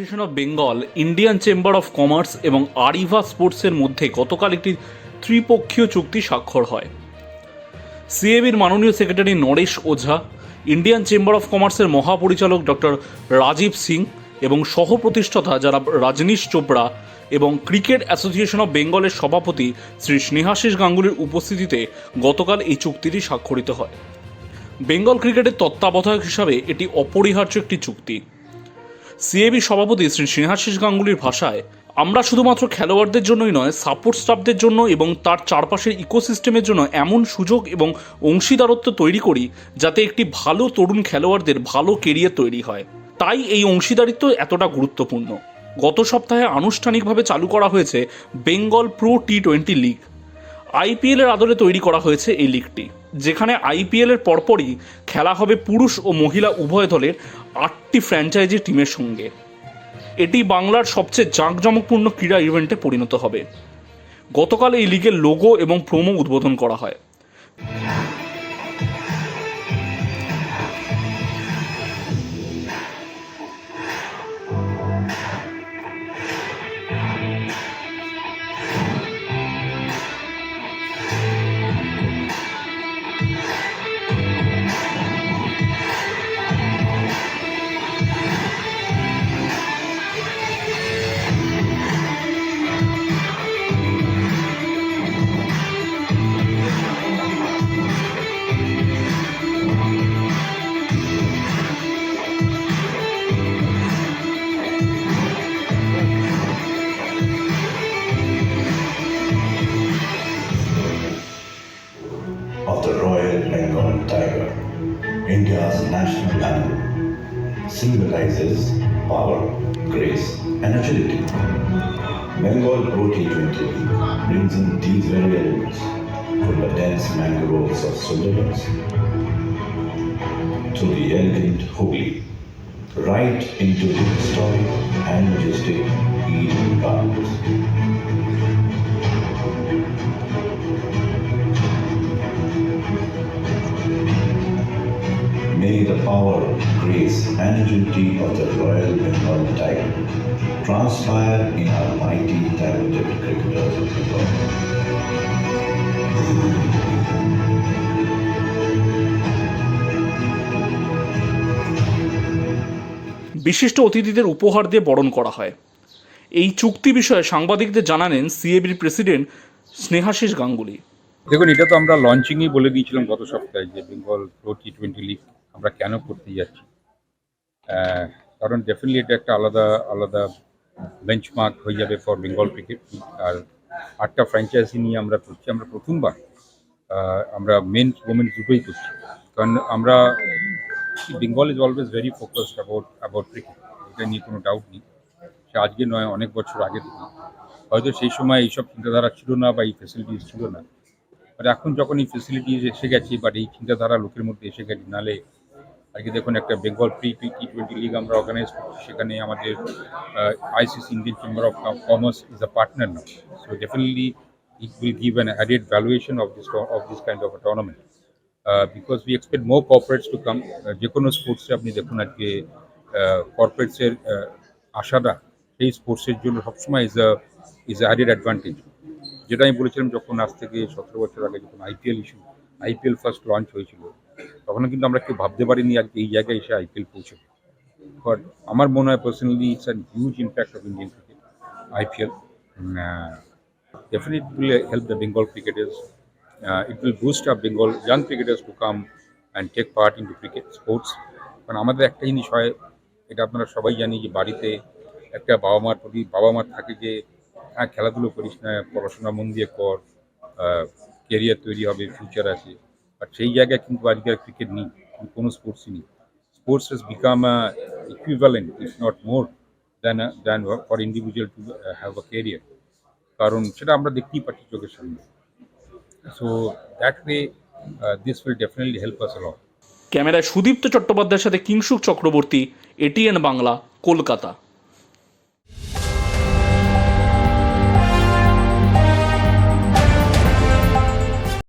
Association of Bengal Indian chamber of commerce এবং আরিভা স্পোর্টসের মধ্যে গতকাল একটি ত্রিপক্ষীয় চুক্তি স্বাক্ষর হয়। সিএবির মাননীয় secretary Naresh Ojha Indian chamber of কমার্সের মহাপরিচালক ডক্টর রাজীব সিং এবং সহ প্রতিষ্ঠাতা যারা রাজনীশ চোপড়া এবং ক্রিকেট অ্যাসোসিয়েশন অফ বেঙ্গলের সভাপতি শ্রী স্নেহাশিস গাঙ্গুলির উপস্থিতিতে গতকাল এই চুক্তিটি স্বাক্ষরিত হয়। বেঙ্গল ক্রিকেটের তত্ত্বাবধায়ক হিসাবে এটি অপরিহার্য একটি চুক্তি। সিএবি সভাপতি শ্রী স্নেহাশিস গাঙ্গুলির ভাষায়, আমরা শুধুমাত্র খেলোয়াড়দের জন্যই নয়, সাপোর্ট স্টাফদের জন্য এবং তার চারপাশের ইকোসিস্টেমের জন্য এমন সুযোগ এবং অংশীদারত্ব তৈরি করি যাতে একটি ভালো তরুণ খেলোয়াড়দের ভালো কেরিয়ার তৈরি হয়। তাই এই অংশীদারিত্ব এতটা গুরুত্বপূর্ণ। গত সপ্তাহে আনুষ্ঠানিকভাবে চালু করা হয়েছে Bengal pro T twenty league. আইপিএলের আদলে তৈরি করা হয়েছে এই লিগটি। যেখানে আইপিএল এর পরপরই খেলা হবে পুরুষ ও মহিলা উভয় দলের আটটি ফ্র্যাঞ্চাইজি টিমের সঙ্গে। এটি বাংলার সবচেয়ে জাঁকজমকপূর্ণ ক্রীড়া ইভেন্টে পরিণত হবে। গতকাল এই লিগের লোগো এবং প্রোমো উদ্বোধন করা হয়। India's national animal, symbolizes power, grace, and agility. Bengal Pro T20 brings in these very elements from the dense mangroves of Sundarbans to the elegant Hooghly, right into the historic and majestic Eden Gardens. The power, grace, and agility of the Royal Bengal Tiger transpire in our mighty talented cricketers of Bengal. বিশিষ্ট অতিথিদের উপহার দিয়ে বরণ করা হয় এই চুক্তি বিষয়ে সাংবাদিকদের জানালেন সিএবির প্রেসিডেন্ট স্নেহাশিস গাঙ্গুলি দেখুন এটা তো আমরা লঞ্চিংই বলে দিয়েছিলাম গত সপ্তাহে যে Bengal pro T twenty league আমরা কেন করতে যাচ্ছি? কারণ ডেফিনেটলি এটা একটা আলাদা আলাদা বেঞ্চমার্ক হয়ে যাবে ফর বেঙ্গল ক্রিকেট আর আটটা ফ্র্যাঞ্চাইজি নিয়ে আমরা করছি, আমরা প্রথমবার আমরা মেন ওমেন্স দুটোই করছি। কারণ আমরা Bengal is always very focused about about cricket এটা নিয়ে কোনো ডাউট নেই। সে আজকে নয়, অনেক বছর আগে থেকে। হয়তো সেই সময় এইসব চিন্তাধারা ছিল না বা এই ফেসিলিটিস ছিল না। বাট এখন যখন এই ফেসিলিটিস এসে গেছে বাট এই চিন্তাধারা লোকের মধ্যে এসে গেছে, নালে আজকে দেখুন, একটা Bengal pre P T twenty league আমরা অর্গানাইজ করছি, সেখানে আমাদের ICC Indian chamber of commerce is a partner now so definitely it will give an added valuation of this of this kind of tournament because we expect more corporates to come যে কোনো স্পোর্টসে আপনি দেখুন আজকে কর্পোরেটসের আশাটা সেই স্পোর্টসের জন্য সবসময় is a is added advantage যেটা আমি বলেছিলাম যখন আজ থেকে সতেরো বছর আগে যখন IPL issue IPL first launch হয়েছিল তখন কিন্তু আমরা কেউ ভাবতে পারিনি আজকে এই জায়গায় এসে আইপিএল পৌঁছবে বাট আমার মনে হয় personally it's an huge impact of Indian cricket IPL definitely will help the Bengal cricketers. Uh, it will boost up Bengal young cricketers to come and take part into cricket sports. কারণ আমাদের একটা জিনিস হয় এটা আপনারা সবাই জানি যে বাড়িতে একটা বাবা মার প্রতি বাবা মার থাকে যে হ্যাঁ খেলাধুলো করিস না পড়াশোনা মন দিয়ে কর কেরিয়ার তৈরি হবে ফিউচার আছে বাট সেই জায়গায় কিন্তু আজকে আর ক্রিকেট নেই কোনো স্পোর্টসই নেই। Sports a equivalent if not more than a, than for individual to uh, have a কারণ সেটা আমরা দেখতেই পাচ্ছি চোখের সামনে। So that way this will definitely help us a lot ক্যামেরায় সুদীপ্ত চট্টোপাধ্যায়ের সাথে কিংসুক চক্রবর্তী এটিএন বাংলা কলকাতা।